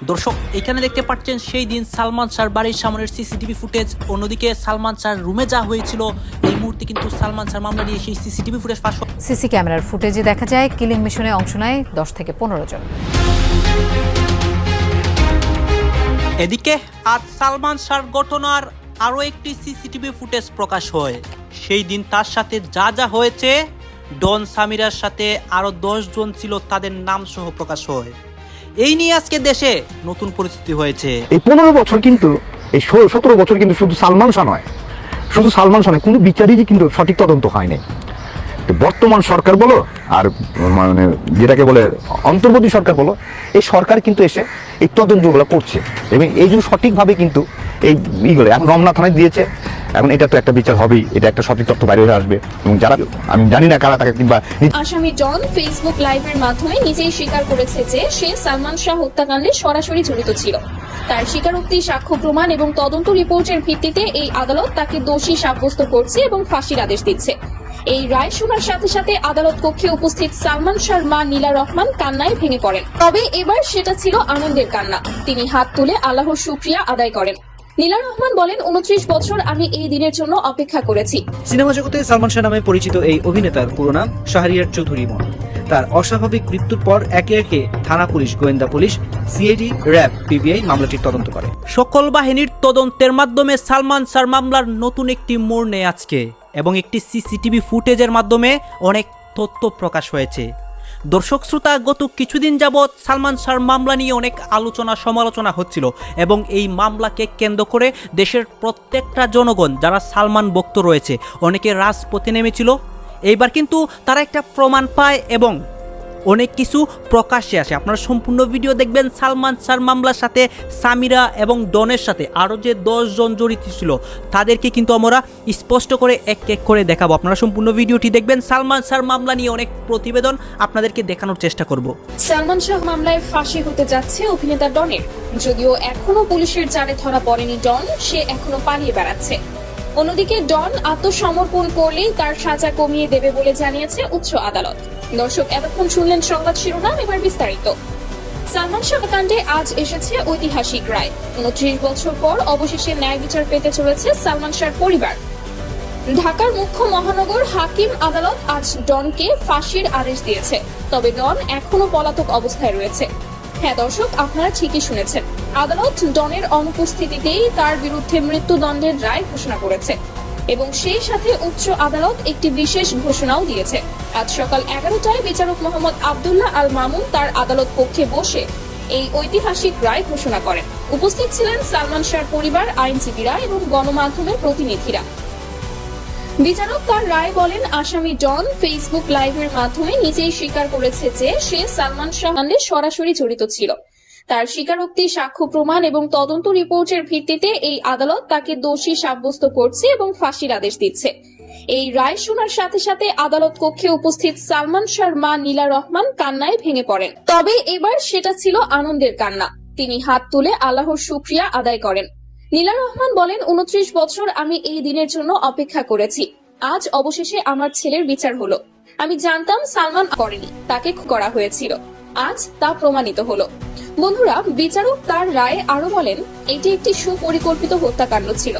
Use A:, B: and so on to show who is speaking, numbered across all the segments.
A: দর্শক এখানে দেখতে পাচ্ছেন সেই দিন সালমান শাহর বাড়ির সামনের সিসিটিভি ফুটেজ। অন্যদিকে সালমান শাহর রুমে যা হয়েছিল এই মুহূর্তে কিন্তু সালমান শাহর মামলা নিয়ে সেই সিসিটিভি ফুটেজ ফাঁস
B: সিসি ক্যামেরার ফুটেজে দেখা যায় কিলিং মিশনে অংশ নেয় দশ থেকে পনেরো জন।
A: এদিকে আজ সালমান শাহর ঘটনার আরও একটি সিসিটিভি ফুটেজ প্রকাশ হয়। সেই দিন তার সাথে যা যা হয়েছে ডন সামিরার সাথে আরও জন ছিল তাদের নাম সহ প্রকাশ হয়। এই নিয়ে আজকে দেশে নতুন পরিস্থিতি হয়েছে।
C: এই পনেরো বছর কিন্তু, এই সতেরো বছর কিন্তু শুধু সালমান শাহ নয়। শুধু সালমান শাহ নয়, কোনো বিচারই কিন্তু সঠিক তদন্ত হয়নি। বর্তমান সরকার বলো, আর মানে যেটাকে বলে অন্তর্বর্তী সরকার বলো, এই সরকার কিন্তু এসে এই তদন্তগুলো করছে। এবং এই জন্য সঠিকভাবে কিন্তু এই ইগুলো, এখন রমনা থানায় দিয়েছে এখন এটা তো একটা বিচার হবেই, এটা একটা সঠিক তথ্য বাইরে আসবে। এবং যারা, আমি জানি না কারা তাকে কিংবা
D: আসামি জন ফেসবুক লাইভের মাধ্যমে নিজেই স্বীকার করেছে যে সে সালমান শাহ হত্যাকাণ্ডে সরাসরি জড়িত ছিল। তার স্বীকারোক্তি, সাক্ষ্য প্রমাণ এবং তদন্ত রিপোর্টের ভিত্তিতে এই আদালত তাকে দোষী সাব্যস্ত করছে এবং ফাঁসির আদেশ দিচ্ছে। এই রায় শোনার সাথে সাথে আদালত কক্ষে উপস্থিত সালমান শাহর মা নীলা রহমান কান্নায় ভেঙে পড়েন। তবে এবার সেটা ছিল আনন্দের কান্না। তিনি হাত তুলে আল্লাহর শুক্রিয়া আদায় করেন। নীলা রহমান বলেন উনত্রিশ বছর আমি এই দিনের জন্য অপেক্ষা করেছি।
E: সিনেমা জগতে সালমান শাহ নামে পরিচিত এই অভিনেতার পুরো নাম শাহরিয়ার চৌধুরী মন। তার অস্বাভাবিক মৃত্যুর পর একে একে থানা পুলিশ গোয়েন্দা পুলিশ সিআইডি র্যাব পিবিআই মামলাটির তদন্ত করে।
A: সকল বাহিনীর তদন্তের মাধ্যমে সালমান শাহর মামলার নতুন একটি মোড় নেয় আজকে এবং একটি সিসিটিভি ফুটেজের মাধ্যমে অনেক তথ্য প্রকাশ হয়েছে। দর্শক শ্রোতা, গত কিছুদিন যাবৎ সালমান শাহর মামলা নিয়ে অনেক আলোচনা, সমালোচনা হচ্ছিল এবং এই মামলাকে কেন্দ্র করে দেশের প্রত্যেকটা জনগণ, যারা সালমান ভক্ত রয়েছে, অনেকে রাজপথে নেমেছিল। এইবার কিন্তু তারা একটা প্রমাণ পায় এবং অনেক কিছু প্রকাশ্যে আসে। আপনারা সম্পূর্ণ ভিডিও দেখবেন সালমান শাহর মামলার সাথে, সামিরা এবং ডনের সাথে। আরও যে জন জড়িত ছিল, তাদেরকে কিন্তু আমরা স্পষ্ট করে এক এক করে দেখাবো। আপনারা সম্পূর্ণ ভিডিওটি দেখবেন। সালমান শাহর মামলা নিয়ে অনেক প্রতিবেদন আপনাদেরকে দেখানোর চেষ্টা করব।
D: সালমান শাহ মামলায় ফাঁসি হতে যাচ্ছে অভিনেতা ডনের। যদিও এখনও পুলিশের জালে ধরা পড়েনি ডন, সে এখনও পালিয়ে বেড়াচ্ছে। অন্যদিকে ডন আত্মসমর্পণ করলেই তার সাজা কমিয়ে দেবে বলে জানিয়েছে উচ্চ আদালত। দর্শক, এতক্ষণ শুনলেন সংবাদ শিরোনাম, এবার বিস্তারিত। সালমান শাহ কাণ্ডে আজ এসেছে ঐতিহাসিক রায়। উনত্রিশ বছর পর অবশেষে ন্যায় বিচার পেতে চলেছে সালমান শাহর পরিবার। ঢাকার মুখ্য মহানগর হাকিম আদালত আজ ডনকে ফাঁসির আদেশ দিয়েছে, তবে ডন এখনও পলাতক অবস্থায় রয়েছে। হ্যাঁ দর্শক, আপনারা ঠিকই শুনেছেন। আদালত ডনের অনুপস্থিতিতেই তার বিরুদ্ধে মৃত্যুদণ্ডের রায় ঘোষণা করেছে এবং সেই সাথে উচ্চ আদালত একটি বিশেষ ঘোষণাও দিয়েছে। আজ সকাল এগারোটায় বিচারক মোহাম্মদ আবদুল্লাহ আল মামুন তার আদালত কক্ষে বসে এই ঐতিহাসিক রায় ঘোষণা করেন। উপস্থিত ছিলেন সালমান শাহর পরিবার, আইনজীবীরা এবং গণমাধ্যমের প্রতিনিধিরা। বিচারক তার রায় বলেন, আসামি ডন ফেসবুক লাইভের মাধ্যমে নিজেই স্বীকার করেছে যে সে সালমান শাহানের সরাসরি জড়িত ছিল। তার স্বীকারোক্তি, সাক্ষ্য প্রমাণ এবং তদন্ত রিপোর্টের ভিত্তিতে এই আদালত তাকে দোষী সাব্যস্ত করছে এবং ফাঁসির আদেশ দিচ্ছে। এই রায় শোনার সাথে সাথে আদালত কক্ষে উপস্থিত সালমান শাহর মা নীলা রহমান কান্নায় ভেঙে পড়েন। তবে এবার সেটা ছিল আনন্দের কান্না। তিনি হাত তুলে আল্লাহর শুক্রিয়া আদায় করেন। নীলা রহমান বলেন, উনত্রিশ বছর আমি এই দিনের জন্য অপেক্ষা করেছি। আজ অবশেষে আমার ছেলের বিচার হলো। আমি জানতাম সালমান করেনি, তাকে করা হয়েছিল। আজ তা প্রমাণিত হলো। বন্ধুরা, বিচারক তার রায়ে আরও বলেন, এটি একটি সুপরিকল্পিত হত্যাকাণ্ড ছিল।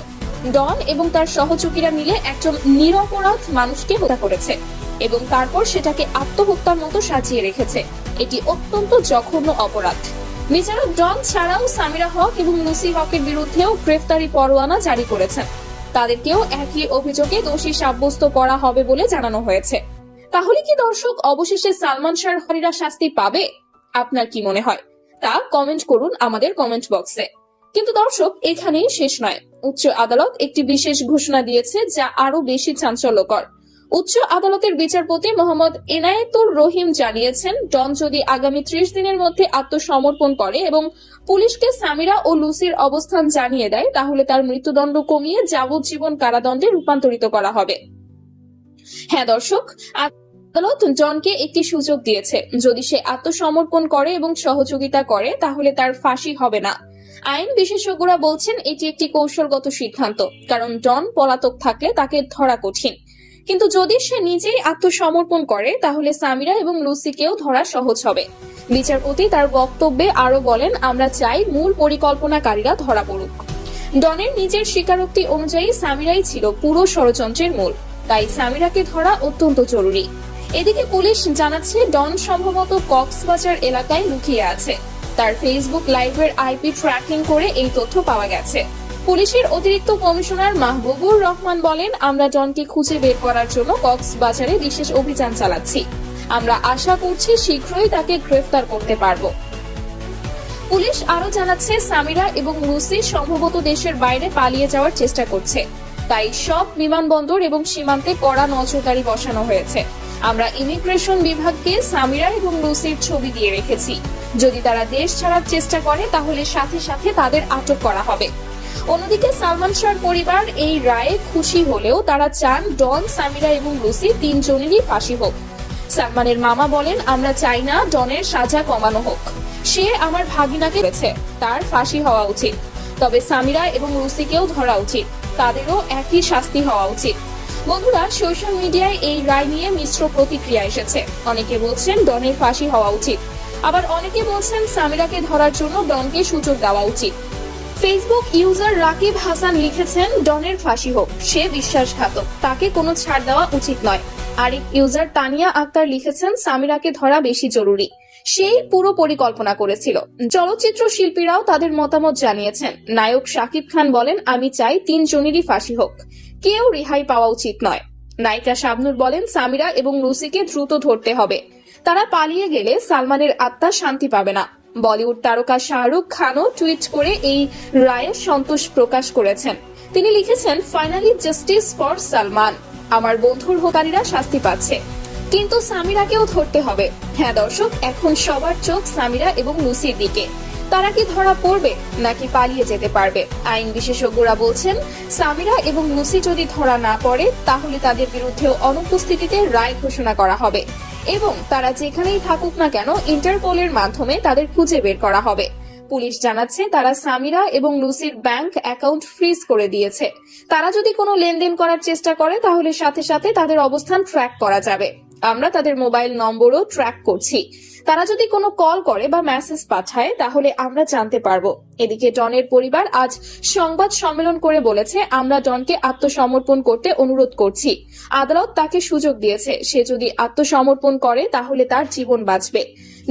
D: ডন এবং তার সহযোগীরা মিলে একজন নিরপরাধ মানুষকে হত্যা করেছে এবং তারপর সেটাকে আত্মহত্যার মতো সাজিয়ে রেখেছে। এটি অত্যন্ত জঘন্য অপরাধ। বিচারক ডন ছাড়াও সামিরা হক এবং লুসি হকের বিরুদ্ধেও গ্রেফতারি পরোয়ানা জারি করেছেন তাদেরকেও একই অভিযোগে দোষী সাব্যস্ত করা হবে বলে জানানো হয়েছে। তাহলে কি দর্শক অবশেষে সালমান শাহর হরিরা শাস্তি পাবে? আপনার কি মনে হয়? তা কমেন্ট করুন আমাদের কমেন্ট বক্সে। কিন্তু দর্শক, এখানেই শেষ নয়। উচ্চ আদালত একটি বিশেষ ঘোষণা দিয়েছে যা আরও বেশি চাঞ্চল্যকর। উচ্চ আদালতের বিচারপতি মোহাম্মদ এনায়েতুর রহিম জানিয়েছেন, ডন যদি আগামী ত্রিশ দিনের মধ্যে আত্মসমর্পণ করে এবং পুলিশকে সামিরা ও লুসির অবস্থান জানিয়ে দেয়, তাহলে তার মৃত্যুদণ্ড কমিয়ে যাবজ্জীবন কারাদণ্ডে রূপান্তরিত করা হবে। হ্যাঁ দর্শক, আদালত জনকে একটি সুযোগ দিয়েছে। যদি সে আত্মসমর্পণ করে এবং সহযোগিতা করে, তাহলে তার ফাঁসি হবে না। আইন বিশেষজ্ঞরা বলছেন, এটি একটি কৌশলগত সিদ্ধান্ত, কারণ ডন পলাতক থাকলে তাকে ধরা কঠিন। কিন্তু যদি সে নিজেই আত্মসমর্পণ করে, তাহলে সামিরা এবং লুসিকেও ধরা সহজ হবে। বিচারপতি তার বক্তব্যে আরও বলেন, আমরা চাই মূল পরিকল্পনাকারীরা ধরা পড়ুক। ডনের নিজের স্বীকারোক্তি অনুযায়ী সামিরাই ছিল পুরো ষড়যন্ত্রের মূল। তাই সামিরাকে ধরা অত্যন্ত জরুরি। এদিকে পুলিশ জানাচ্ছে, ডন সম্ভবত কক্সবাজার এলাকায় লুকিয়ে আছে। তার ফেসবুক লাইভের আইপি ট্র্যাকিং করে এই তথ্য পাওয়া গেছে। পুলিশের অতিরিক্ত কমিশনার মাহবুবুর রহমান বলেন, আমরা জনকে খুঁজে বের করার জন্য কক্সবাজারে বিশেষ অভিযান চালাচ্ছি। আমরা আশা করছি শীঘ্রই তাকে গ্রেফতার করতে পারব। পুলিশ আরও জানাচ্ছে, সামিরা এবং লুসি সম্ভবত দেশের বাইরে পালিয়ে যাওয়ার চেষ্টা করছে। তাই সব বিমানবন্দর এবং সীমান্তে কড়া নজরদারি বসানো হয়েছে। আমরা ইমিগ্রেশন বিভাগকে সামিরা এবং লুসির ছবি দিয়ে রেখেছি। যদি তারা দেশ ছাড়ার চেষ্টা করে, তাহলে সাথে সাথে তাদের আটক করা হবে। অন্যদিকে সালমান শাহর পরিবার এই রায়ে খুশি হলেও তারা চান ডন, সামিরা এবং লুসি তিনজনেরই ফাঁসি হোক। সালমানের মামা বলেন, আমরা চাই না ডনের সাজা কমানো হোক। সে আমার ভাগিনাকে করেছে তার ফাঁসি হওয়া উচিত। তবে সামিরা এবং রুসিকেও ধরা উচিত। তাদেরও একই শাস্তি হওয়া উচিত। বন্ধুরা, সোশ্যাল মিডিয়ায় এই রায় নিয়ে মিশ্র প্রতিক্রিয়া এসেছে। অনেকে বলছেন ডনের ফাঁসি হওয়া উচিত। আবার অনেকে বলছেন সামিরাকে ধরার জন্য ডনকে সুযোগ দেওয়া উচিত। ফেসবুক ইউজার রাকিব হাসান লিখেছেন, ডনের ফাঁসি হোক, সে বিশ্বাসঘাতক। তাকে কোনো ছাড় দেওয়া উচিত নয়। আরেক ইউজার তানিয়া আক্তার লিখেছেন, সামিরাকে ধরা বেশি জরুরি। সেই পুরো পরিকল্পনা করেছিল। চলচ্চিত্র শিল্পীরাও তাদের মতামত জানিয়েছেন। নায়ক শাকিব খান বলেন, আমি চাই তিনজনেরই ফাঁসি হোক। কেউ রেহাই পাওয়া উচিত নয়। নায়িকা শাবনুর বলেন, সামিরা এবং লুসিকে দ্রুত ধরতে হবে। তারা পালিয়ে গেলে সালমানের আত্মা শান্তি পাবে না। বলিউড তারকা শাহরুখ খানও টুইট করে এই রায়ের সন্তোষ প্রকাশ করেছেন। তিনি লিখেছেন, ফাইনালি জাস্টিস ফর সালমান। আমার বন্ধুর হোকারীরা শাস্তি পাচ্ছে। কিন্তু সামিরাকেও ধরতে হবে। হ্যাঁ দর্শক, এখন সবার চোখ সামিরা এবং লুসির দিকে। তারা কি ধরা পড়বে নাকি পালিয়ে যেতে পারবে? আইন বিশেষজ্ঞরা বলছেন, সামিরা এবং লুসি যদি ধরা না পড়ে, তাহলে তাদের বিরুদ্ধেও অনুপস্থিতিতে রায় ঘোষণা করা হবে। এবং তারা যেখানেই থাকুক না কেন, ইন্টারপোলের মাধ্যমে তাদের খুঁজে বের করা হবে। পুলিশ জানাচ্ছে, তারা সামিরা এবং লুসির ব্যাংক অ্যাকাউন্ট ফ্রিজ করে দিয়েছে। তারা যদি কোনো লেনদেন করার চেষ্টা করে, তাহলে সাথে সাথে তাদের অবস্থান ট্র্যাক করা যাবে। আমরা তাদের মোবাইল নম্বরও ট্র্যাক করছি। তারা যদি কোনো কল করে বা মেসেজ পাঠায়, তাহলে আমরা জানতে পারব। এদিকে ডনের পরিবার আজ সংবাদ সম্মেলন করে বলেছে, আমরা ডনকে আত্মসমর্পণ করতে অনুরোধ করছি। আদালত তাকে সুযোগ দিয়েছে। সে যদি আত্মসমর্পণ করে, তাহলে তার জীবন বাঁচবে।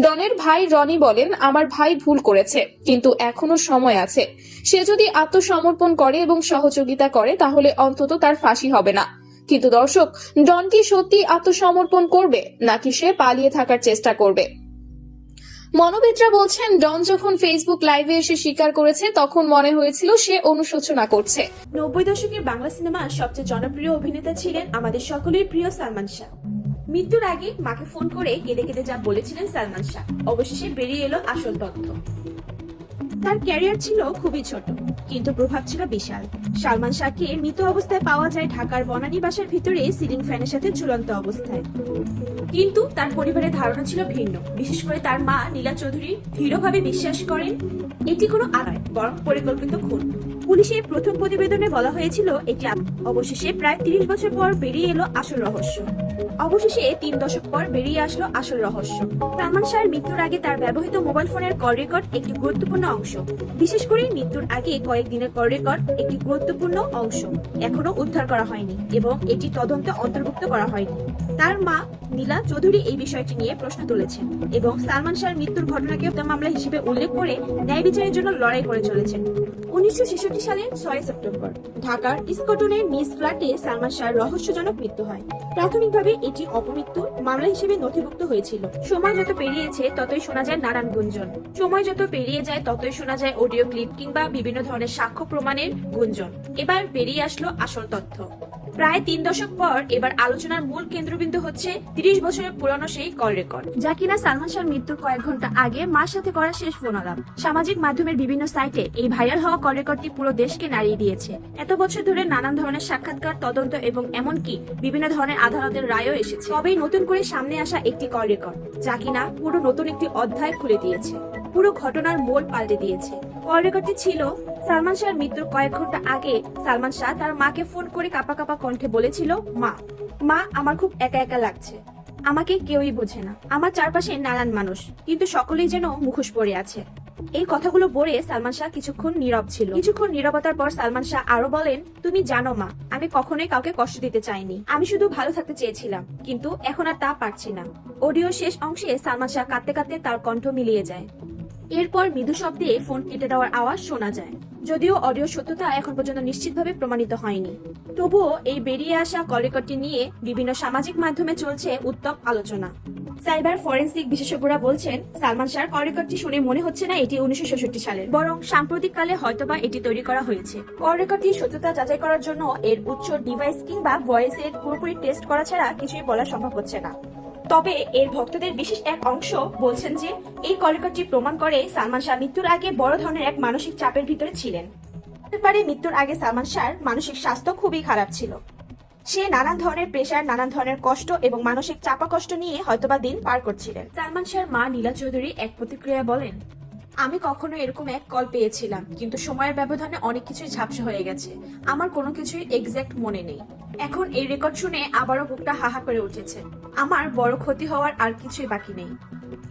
D: ডনের ভাই রনি বলেন, আমার ভাই ভুল করেছে, কিন্তু এখনও সময় আছে। সে যদি আত্মসমর্পণ করে এবং সহযোগিতা করে, তাহলে অন্তত তার ফাঁসি হবে না। কিন্তু দর্শক, ডন কি সত্যি আত্মসমর্পণ করবে, নাকি সে পালিয়ে থাকার চেষ্টা করবে? মনোবিদরা বলছেন, ডন যখন ফেসবুক লাইভে এসে স্বীকার করেছে, তখন মনে হয়েছিল সে অনুশোচনা করছে।
F: নব্বই দশকের বাংলা সিনেমার সবচেয়ে জনপ্রিয় অভিনেতা ছিলেন আমাদের সকলের প্রিয় সালমান শাহ। মৃত্যুর আগে মাকে ফোন করে কেঁদে কেঁদে যা বলেছিলেন সালমান শাহ। অবশেষে বেরিয়ে এলো আসল তথ্য। তার ক্যারিয়ার ছিল খুবই ছোট, কিন্তু প্রভাব ছিল বিশাল। সালমান শাহকে মৃত অবস্থায় পাওয়া যায় ঢাকার বনানী বাসার ভিতরে সিলিং ফ্যানের সাথে ঝুলন্ত অবস্থায়। কিন্তু তার পরিবারের ধারণা ছিল ভিন্ন, বিশেষ করে তার মা নীলা চৌধুরী দৃঢ়ভাবে বিশ্বাস করেন, এটি কোনো আনয় বরং পরিকল্পিত খুন। পুলিশের প্রথম প্রতিবেদনে বলা হয়েছিল, এটি অবশেষে প্রায় তিরিশ বছর পর বেরিয়ে এলো আসল রহস্য। অবশেষে তিন দশক পর বেরিয়ে আসলো আসল রহস্য। সালমান শাহের মৃত্যুর আগে তার ব্যবহৃত মোবাইল ফোনের কল রেকর্ড একটি গুরুত্বপূর্ণ অংশ। বিশেষ করে মৃত্যুর আগে কয়েকদিনের কল রেকর্ড একটি গুরুত্বপূর্ণ অংশ। এখনও উদ্ধার করা হয়নি এবং এটি তদন্তে অন্তর্ভুক্ত করা হয়নি। তার মা নীলা চৌধুরী এই বিষয়টি নিয়ে প্রশ্ন তুলেছেন এবং সালমান শাহের মৃত্যুর ঘটনাকে মামলা হিসেবে উল্লেখ করে ন্যায় বিচারের জন্য লড়াই করে চলেছেন। উনিশশো ছেষট্টি সালের ছয় সেপ্টেম্বর, ঢাকার ইস্কটনের নিজ ফ্ল্যাটে সালমান শাহের রহস্যজনক মৃত্যু হয়। প্রাথমিকভাবে এটি অপমৃত্যু মামলা হিসেবে নথিভুক্ত হয়েছিল। সময় যত পেরিয়েছে ততই শোনা যায় নানান গুঞ্জন। সময় যত পেরিয়ে যায়, ততই শোনা যায় অডিও ক্লিপ কিংবা বিভিন্ন ধরনের সাক্ষ্য প্রমাণের গুঞ্জন। এবার বেরিয়ে আসলো আসল তথ্য। প্রায় তিন দশক পর এবার আলোচনার মূল কেন্দ্রবিন্দু হচ্ছে তিরিশ বছরের পুরনো সেই কল রেকর্ড। যা কিনা সালমান শাহর মৃত্যুর কয়েক ঘণ্টা আগে মার সাথে করা শেষ ফোন আলাপ। সামাজিক মাধ্যমের বিভিন্ন সাইটে এই ভাইরাল হওয়া কল রেকর্ডটি পুরো দেশকে নাড়িয়ে দিয়েছে। এত বছর ধরে নানান ধরনের সাক্ষাৎকার, তদন্ত এবং এমনকি বিভিন্ন ধরনের আদালতের রায়ও এসেছে। তবেই নতুন করে সামনে আসা একটি কল রেকর্ড, যা কিনা পুরো নতুন একটি অধ্যায় খুলে দিয়েছে। পুরো ঘটনার মোড় পাল্টে দিয়েছে। কল রেকর্ডটি ছিল সালমান শাহর মৃত্যুর কয়েক ঘণ্টা আগে সালমান শাহ তার মাকে ফোন করে কাপা কাপা কণ্ঠে বলেছিল, মা মা, আমার খুব একা একা লাগছে। আমাকে কেউই বোঝে না। আমার চারপাশে নানান মানুষ, কিন্তু সকলেই যেন মুখোশ পড়ে আছে। এই কথাগুলো বলে সালমান শাহ কিছুক্ষণ নীরব ছিল। কিছুক্ষণ নীরবতার পর সালমান শাহ আরও বলেন, তুমি জানো, মা, আমি কখনোই কাউকে কষ্ট দিতে চাইনি। আমি শুধু ভালো থাকতে চেয়েছিলাম, কিন্তু এখন আর তা পারছি না। অডিও শেষ অংশে সালমান শাহ কাঁদতে কাঁদতে তার কণ্ঠ মিলিয়ে যায়। এরপর মৃদু শব্দে ফোন কেটে দেওয়ার আওয়াজ শোনা যায়। যদিও অডিও সত্যতা এখন পর্যন্ত নিশ্চিতভাবে প্রমাণিত হয়নি। তবুও এই বেরিয়ে আসা কল রেকর্ডটি নিয়ে বিভিন্ন সামাজিক মাধ্যমে চলছে উত্তপ আলোচনা। সাইবার ফরেন্সিক বিশেষজ্ঞরা বলছেন, সালমান শাহর কল রেকর্ডটি শুনে মনে হচ্ছে না এটি উনিশশো সালের। বরং সাম্প্রতিককালে হয়তোবা এটি তৈরি করা হয়েছে। কল রেকর্ডটির সত্যতা যাচাই করার জন্য এর উৎস ডিভাইস কিংবা ভয়েসের পুরোপুরি টেস্ট করা ছাড়া কিছুই বলা সম্ভব হচ্ছে না। তবে এর ভক্তদের বিশেষ এক অংশ বলছেন যে, এই কলকাটি প্রমাণ করে সালমান শাহ মৃত্যুর আগে বড় ধরনের এক মানসিক চাপের ভিতরে ছিলেন। পারে মৃত্যুর আগে সালমান শাহর মানসিক স্বাস্থ্য খুবই খারাপ ছিল। সে নানান ধরনের প্রেশার, নানান ধরনের কষ্ট এবং মানসিক চাপা কষ্ট নিয়ে হয়তোবা দিন পার করছিলেন। সালমান শাহর মা নীলা চৌধুরী এক প্রতিক্রিয়া বলেন আমি কখনো এরকম এক কল পেয়েছিলাম, কিন্তু সময়ের ব্যবধানে অনেক কিছুই ঝাপসা হয়ে গেছে। আমার কোনো কিছুই এক্সাক্ট মনে নেই। এখন এই রেকর্ড শুনে আবারও বুকটা হাহা করে উঠেছে। আমার বড় ক্ষতি হওয়ার আর কিছুই বাকি নেই।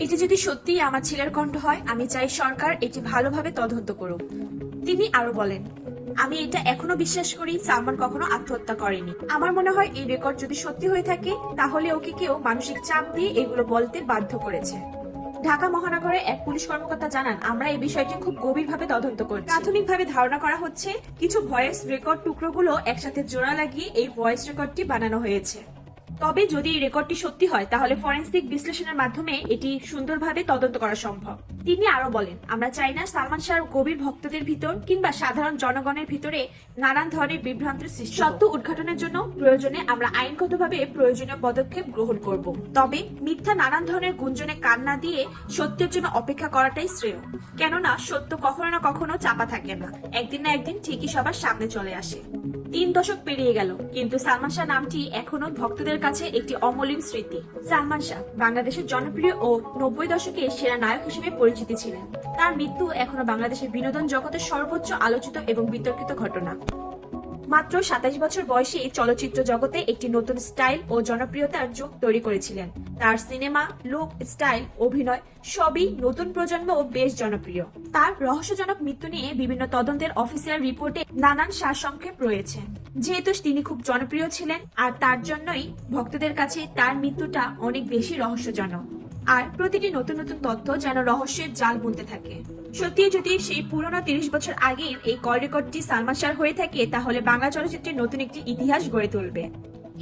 F: এটি যদি সত্যিই আমার ছেলের কণ্ঠ হয়, আমি চাই সরকার এটি ভালোভাবে তদন্ত করুক। তিনি আরও বলেন, আমি এটা এখনও বিশ্বাস করি, সালমান কখনো আত্মহত্যা করেনি। আমার মনে হয় এই রেকর্ড যদি সত্যি হয়ে থাকে, তাহলে ওকে কেউ মানসিক চাপ দিয়ে এগুলো বলতে বাধ্য করেছে। ঢাকা মহানগরে এক পুলিশ কর্মকর্তা জানান, আমরা এই বিষয়টি খুব গভীরভাবে তদন্ত করছি। প্রাথমিকভাবে ধারণা করা হচ্ছে, কিছু ভয়েস রেকর্ড টুকরোগুলো একসাথে জোড়া লাগিয়ে এই ভয়েস রেকর্ডটি বানানো হয়েছে। তবে যদি এই রেকর্ডটি সত্যি হয়, তাহলে ফরেন্সিক বিশ্লেষণের মাধ্যমে এটি সুন্দরভাবে তদন্ত করা সম্ভব। তিনি আরও বলেন, আমরা চাই না সালমান শাহর গভীর ভক্তদের ভিতর কিংবা সাধারণ জনগণের ভিতরে নানান ধরনের বিভ্রান্তির সৃষ্টি সত্য উদ্ঘাটনের জন্য প্রয়োজনে আমরা আইনগতভাবে প্রয়োজনীয় পদক্ষেপ গ্রহণ করব। তবে মিথ্যা নানান ধরনের গুঞ্জনে কান না দিয়ে সত্যের জন্য অপেক্ষা করাটাই শ্রেয়। কেননা সত্য কখনো না কখনো চাপা থাকে না। একদিন না একদিন ঠিকই সবার সামনে চলে আসে। তিন দশক পেরিয়ে গেল, কিন্তু সালমান শাহ নামটি এখনও ভক্তদের কাছে একটি অমলিন স্মৃতি। সালমান শাহ বাংলাদেশের জনপ্রিয় ও নব্বই দশকে সেরা নায়ক হিসেবে পরিচিতি ছিলেন। তার মৃত্যু এখনও বাংলাদেশের বিনোদন জগতের সর্বোচ্চ আলোচিত এবং বিতর্কিত ঘটনা। মাত্র সাতাশ বছর বয়সে চলচ্চিত্র জগতে একটি নতুন স্টাইল ও জনপ্রিয়তার যুগ তৈরি করেছিলেন। তার সিনেমা, লুক, স্টাইল, অভিনয় সবই নতুন প্রজন্ম ও বেশ জনপ্রিয়। তার রহস্যজনক মৃত্যু নিয়ে বিভিন্ন তদন্তের অফিসিয়াল রিপোর্টে নানান সারসংক্ষেপ রয়েছে। যেহেতু তিনি খুব জনপ্রিয় ছিলেন, আর তার জন্যই ভক্তদের কাছে তার মৃত্যুটা অনেক বেশি রহস্যজনক। আর প্রতিটি নতুন নতুন তথ্য যেন রহস্যের জাল বুনতে থাকে। সত্যি যদি সেই পুরনো তিরিশ বছর আগে এই কল রেকর্ডটি সালমান শাহর হয়ে থাকে, তাহলে বাংলা চলচ্চিত্রের নতুন একটি ইতিহাস গড়ে তুলবে।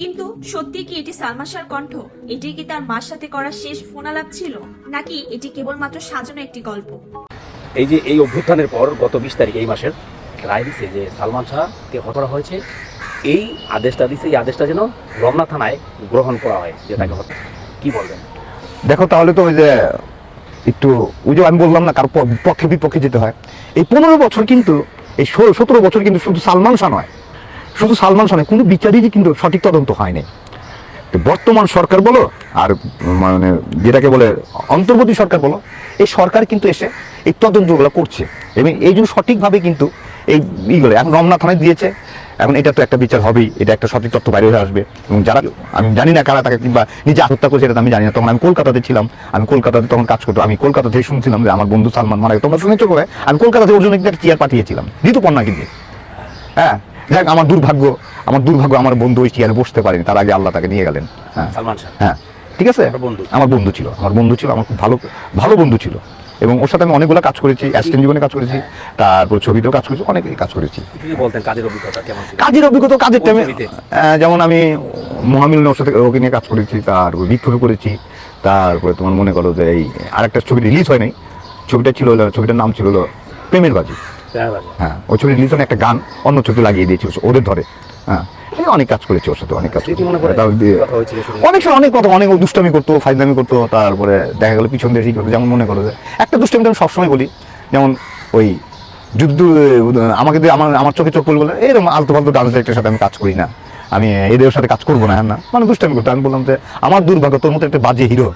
F: কিন্তু সত্যি কি এটি সালমান শাহর কণ্ঠ? এটি কি তার মার সাথে করা শেষ ফোনালাপ ছিল? নাকি এটি কেবলমাত্র সাজানো একটি গল্প?
G: এই যে এই অভ্যুত্থানের পর গত বিশ তারিখ এই মাসের রায় দিছে যে সালমান শাহকে হত্যা করা হয়েছে, এই আদেশটা দিছে, এই আদেশটা যেন রমনা থানায় গ্রহণ করা হয় যে তাকে হত্যা। কি বলবেন?
C: দেখো তাহলে তো ওই যে একটু, ওই যে আমি বললাম না, কারও পক্ষে বিপক্ষে যেতে হয়। এই পনেরো বছর কিন্তু, এই ষোলো, সতেরো বছর কিন্তু শুধু সালমান শাহ নয়। শুধু সালমান শাহ নয়, কোনো বিচারই কিন্তু সঠিক তদন্ত হয়নি বর্তমান সরকার বলো, আর মানে যেটাকে বলে অন্তর্বর্তী সরকার বলো, এই সরকার কিন্তু এসে এই তদন্তগুলো করছে। এবং এই জন্য সঠিকভাবে কিন্তু এই ইগুলো এখন রমনা থানায় দিয়েছে এখন এটা তো একটা বিচার হবেই এটা একটা সঠিক তথ্য বাইরে হয়ে আসবে। এবং যারা আমি জানি না কারা তাকে কিংবা নিজে আত্মহত্যা করেছে এটা আমি জানি না। তখন আমি কলকাতাতে ছিলাম আমি কলকাতাতে তখন কাজ করতো আমি কলকাতা থেকে শুনছিলাম যে আমার বন্ধু সালমান মারা গেছে। তোমরা শুনেছো করে আমি কলকাতা থেকে ওর জন্য একটা চেয়ার পাঠিয়েছিলাম ঋতুপর্ণা কিন্তু হ্যাঁ যাক আমার দুর্ভাগ্য আমার দুর্ভাগ্য আমার বন্ধু ওই চেয়ারে বসতে পারেনি তার আগে আল্লাহ তাকে নিয়ে গেলেন। হ্যাঁ।
G: সালমান
C: হ্যাঁ ঠিক আছে?
G: বন্ধু?
C: আমার বন্ধু ছিল আমার বন্ধু ছিল আমার খুব ভালো ভালো বন্ধু ছিল। এবং ওর সাথে আমি অনেকগুলো কাজ করেছি অ্যাসিস্ট্যান্ট জীবনে কাজ করেছি তারপর ছবিতেও কাজ করেছি অনেক কাজ করেছি।
G: বলতেন কাজের অভিজ্ঞতা কেমন
C: কাজের অভিজ্ঞতা কাজের টাইমে যেমন আমি মহামিলন ওর সাথে ওকে নিয়ে কাজ করেছি তারপর বিক্ষোভ করেছি তারপরে তোমার মনে করো যে এই আরেকটা ছবি রিলিজ হয় নাই ছবিটা ছিল ছবিটার নাম ছিল প্রেমের বাজি। হ্যাঁ ওই ছবি রিলিজ হয় একটা গান অন্য ছবি লাগিয়ে দিয়েছি ওদের ধরে। হ্যাঁ। এই অনেক কাজ করেছি ওর সাথে অনেক কাজ করেছি। অনেক সময় অনেক কথা অনেক দুষ্টামি করতো ফাইজলামি করতো তারপরে দেখা গেলো পিছন দিয়ে ঠিক করতো যেমন মনে করো যে একটা দুষ্টামি আমি সবসময় বলি যেমন ওই যুদ্ধ আমাকে দিয়ে আমার আমার চোখে চোখ বলে এরকম আলতু ফালতু ডান্স ডিরেক্টরের সাথে আমি কাজ করি না। আমি এদের সাথে কাজ করব না হ্যাঁ না। মানে দুষ্টামি করতো আমি বললাম যে আমার দুর্ভাগ্য তোর মতো একটা বাজে হিরো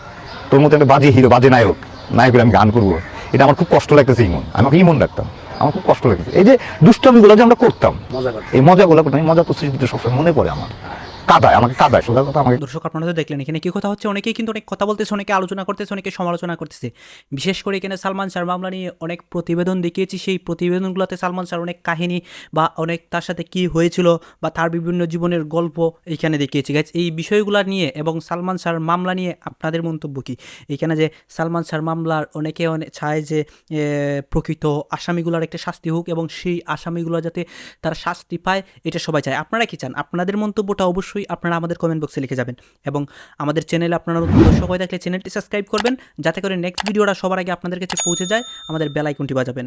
C: তোর মতো একটা বাজে হিরো বাজে নায়ক নায়কের আমি গান করব। এটা আমার খুব কষ্ট লাগতেছে ইমন আমি ওকে ইমন রাখতাম আমার খুব কষ্ট লেগেছে। এই যে দুষ্টমিগুলো যে আমরা করতাম এই মজাগুলো করতাম এই মজা তো স্মৃতিতে সবসময় মনে পড়ে আমার। কাদায়, আমাকে কাদায়, সোজা কথা আমাকে
A: দর্শক আপনারা তো দেখলেন, এখানে কি কথা হচ্ছে? অনেকেই কিন্তু অনেক কথা বলতেছে, অনেকে আলোচনা করতেছে, অনেকে সমালোচনা করতেছে। বিশেষ করে এখানে সালমান শাহ মামলা নিয়ে অনেক প্রতিবেদন দেখিয়েছি। সেই প্রতিবেদনগুলোতে সালমান শাহর অনেক কাহিনী বা অনেক তার সাথে কি হয়েছিল বা তার বিভিন্ন জীবনের গল্প এইখানে দেখিয়েছি। গাইজ এই বিষয়গুলো নিয়ে এবং সালমান শাহর মামলা নিয়ে আপনাদের মন্তব্য কি? এখানে যে সালমান শাহর মামলার অনেকে অনেক চায় যে প্রকৃত আসামিগুলোর একটা শাস্তি হোক এবং সেই আসামিগুলো যাতে তারা শাস্তি পায়, এটা সবাই চায়। আপনারা কি চান? আপনাদের মন্তব্যটা অবশ্যই আপনারা আমাদের কমেন্ট বক্সে লিখে যাবেন এবং আমাদের চ্যানেলে আপনারা নতুন দর্শক হয়ে থাকলে চ্যানেলটি সাবস্ক্রাইব করবেন, যাতে করে নেক্সট ভিডিওটা সবার আগে আপনাদের কাছে পৌঁছে যায়, আমাদের বেলাইকনটি বাজাবেন।